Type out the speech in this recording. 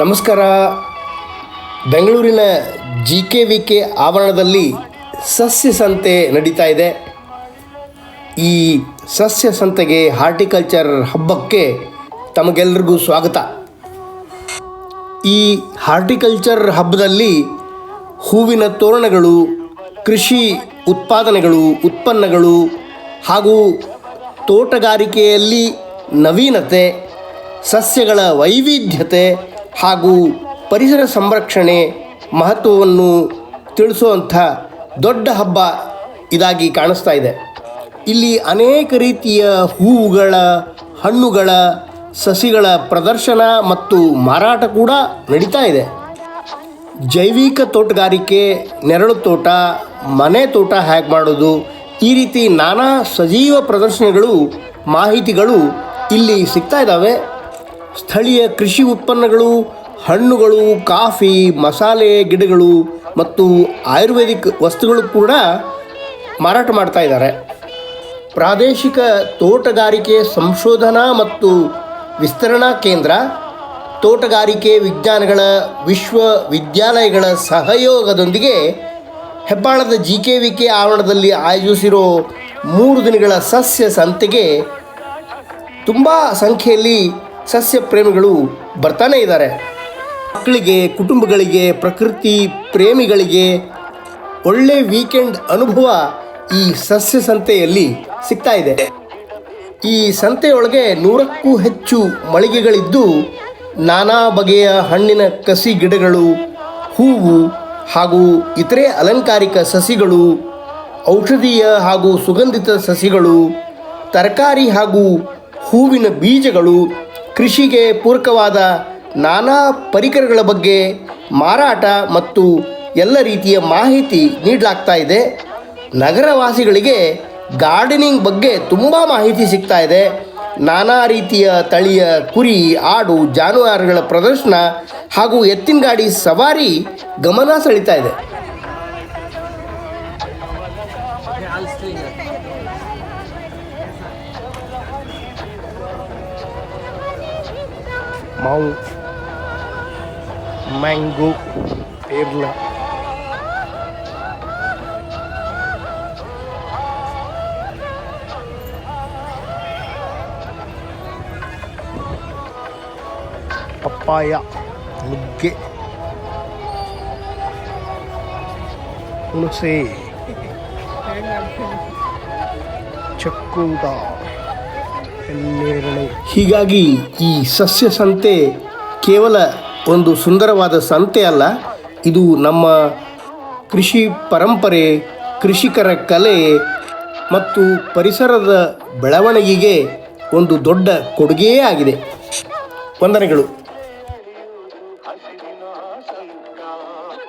ನಮಸ್ಕಾರ. ಬೆಂಗಳೂರಿನ G K V K ಆವರಣದಲ್ಲಿ ಸಸ್ಯ ಸಂತೆ ನಡೀತಾ ಇದೆ. ಈ ಸಸ್ಯ ಸಂತೆಗೆ ಹಾರ್ಟಿಕಲ್ಚರ್ ಹಬ್ಬಕ್ಕೆ ತಮಗೆಲ್ಲರಿಗೂ ಸ್ವಾಗತ. ಈ ಹಾರ್ಟಿಕಲ್ಚರ್ ಹಬ್ಬದಲ್ಲಿ ಹೂವಿನ ತೋರಣಗಳು, ಕೃಷಿ ಉತ್ಪಾದನೆಗಳು, ಉತ್ಪನ್ನಗಳು ಹಾಗೂ ತೋಟಗಾರಿಕೆಯಲ್ಲಿ ನವೀನತೆ, ಸಸ್ಯಗಳ ವೈವಿಧ್ಯತೆ ಹಾಗೂ ಪರಿಸರ ಸಂರಕ್ಷಣೆ ಮಹತ್ವವನ್ನು ತಿಳಿಸುವಂಥ ದೊಡ್ಡ ಹಬ್ಬ ಇದಾಗಿ ಕಾಣಿಸ್ತಾ ಇದೆ. ಇಲ್ಲಿ ಅನೇಕ ರೀತಿಯ ಹೂವುಗಳ, ಹಣ್ಣುಗಳ, ಸಸಿಗಳ ಪ್ರದರ್ಶನ ಮತ್ತು ಮಾರಾಟ ಕೂಡ ನಡೀತಾ ಇದೆ. ಜೈವಿಕ ತೋಟಗಾರಿಕೆ, ನೆರಳು ತೋಟ, ಮನೆ ತೋಟ ಹ್ಯಾಕ್ ಮಾಡೋದು, ಈ ರೀತಿ ನಾನಾ ಸಜೀವ ಪ್ರದರ್ಶನಗಳು, ಮಾಹಿತಿಗಳು ಇಲ್ಲಿ ಸಿಗ್ತಾ ಇದ್ದಾವೆ ಸ್ಥಳೀಯ ಕೃಷಿ ಉತ್ಪನ್ನಗಳು, ಹಣ್ಣುಗಳು, ಕಾಫಿ, ಮಸಾಲೆ ಗಿಡಗಳು ಮತ್ತು ಆಯುರ್ವೇದಿಕ್ ವಸ್ತುಗಳು ಕೂಡ ಮಾರಾಟ ಮಾಡ್ತಾ ಇದ್ದಾರೆ. ಪ್ರಾದೇಶಿಕ ತೋಟಗಾರಿಕೆ ಸಂಶೋಧನಾ ಮತ್ತು ವಿಸ್ತರಣಾ ಕೇಂದ್ರ, ತೋಟಗಾರಿಕೆ ವಿಜ್ಞಾನಗಳ ವಿಶ್ವವಿದ್ಯಾಲಯಗಳ ಸಹಯೋಗದೊಂದಿಗೆ ಹೆಬ್ಬಾಳದ ಜಿ ಕೆ ವಿ ಕೆ ಆವರಣದಲ್ಲಿ ಆಯೋಜಿಸಿರೋ ಮೂರು ದಿನಗಳ ಸಸ್ಯ ಸಂತೆಗೆ ತುಂಬ ಸಂಖ್ಯೆಯಲ್ಲಿ ಸಸ್ಯ ಪ್ರೇಮಿಗಳು ಬರ್ತಾನೆ ಇದ್ದಾರೆ. ಮಕ್ಕಳಿಗೆ, ಕುಟುಂಬಗಳಿಗೆ, ಪ್ರಕೃತಿ ಪ್ರೇಮಿಗಳಿಗೆ ಒಳ್ಳೆ ವೀಕೆಂಡ್ ಅನುಭವ ಈ ಸಸ್ಯ ಸಂತೆಯಲ್ಲಿ ಸಿಗ್ತಾ ಇದೆ. ಈ ಸಂತೆಯೊಳಗೆ ನೂರಕ್ಕೂ ಹೆಚ್ಚು ಮಳಿಗೆಗಳಿದ್ದು ನಾನಾ ಬಗೆಯ ಹಣ್ಣಿನ ಕಸಿ ಗಿಡಗಳು, ಹೂವು ಹಾಗೂ ಇತರೆ ಅಲಂಕಾರಿಕ ಸಸಿಗಳು, ಔಷಧೀಯ ಹಾಗೂ ಸುಗಂಧಿತ ಸಸಿಗಳು, ತರಕಾರಿ ಹಾಗೂ ಹೂವಿನ ಬೀಜಗಳು ಕೃಷಿಗೆ ಪೂರಕವಾದ ನಾನಾ ಪರಿಕರಗಳ ಬಗ್ಗೆ ಮಾರಾಟ ಮತ್ತು ಎಲ್ಲ ರೀತಿಯ ಮಾಹಿತಿ ನೀಡಲಾಗ್ತಾ ಇದೆ. ನಗರವಾಸಿಗಳಿಗೆ ಗಾರ್ಡನಿಂಗ್ ಬಗ್ಗೆ ತುಂಬ ಮಾಹಿತಿ ಸಿಗ್ತಾ ಇದೆ. ನಾನಾ ರೀತಿಯ ತಳಿಯ ಕುರಿ, ಆಡು, ಜಾನುವಾರುಗಳ ಪ್ರದರ್ಶನ ಹಾಗೂ ಎತ್ತಿನ ಗಾಡಿ ಸವಾರಿ ಗಮನ ಸೆಳೀತಾ ಇದೆ. ಮಾವು ಮ್ಯಾಂಗೋ ಪೇರ್ಲ ಪಪ್ಪಾಯ ನುಗ್ಗೆ ಹುಣಸೆ ಚಕ್ಕೂದ ಎನ್ನೇರಳೆ ಹೀಗಾಗಿ ಈ ಸಸ್ಯ ಸಂತೆ ಕೇವಲ ಒಂದು ಸುಂದರವಾದ ಸಂತೆ ಅಲ್ಲ, ಇದು ನಮ್ಮ ಕೃಷಿ ಪರಂಪರೆ, ಕೃಷಿಕರ ಕಲೆ ಮತ್ತು ಪರಿಸರದ ಬೆಳವಣಿಗೆಗೆ ಒಂದು ದೊಡ್ಡ ಕೊಡುಗೆಯೇ ಆಗಿದೆ. ವಂದನೆಗಳು.